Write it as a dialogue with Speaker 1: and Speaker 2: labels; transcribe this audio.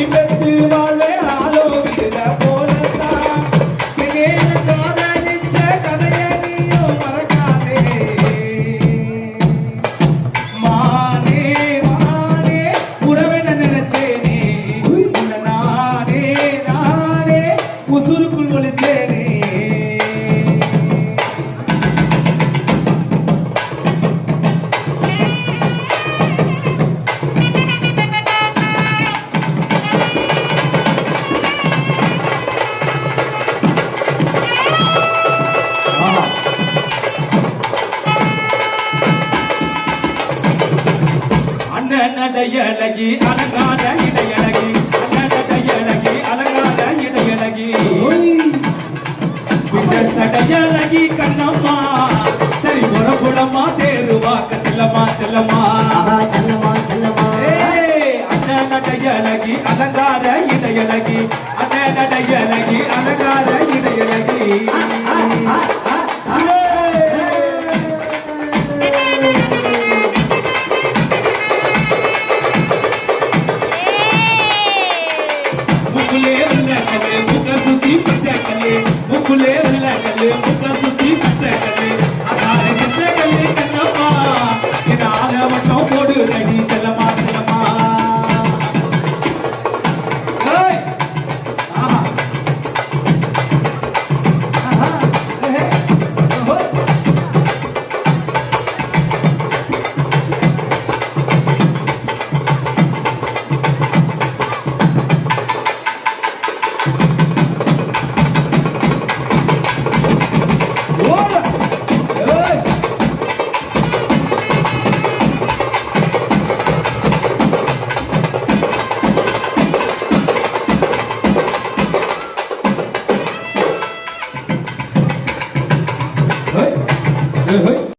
Speaker 1: இன்பத்து வாழ்வே அழகி அலங்கார இடையழகி அழகி அலங்கார இடையழகி. பின்னல் சடையழகி கண்ணம்மா சரி முறகுளமா தேருவாக்க செல்லம்மா செல்லம்மா.
Speaker 2: ஆஹா செல்லமா செல்லமா
Speaker 1: ஏய், அண்ணன் நடையழகி அலங்கார இடையழகி அண்ணன் நடையழகி oui.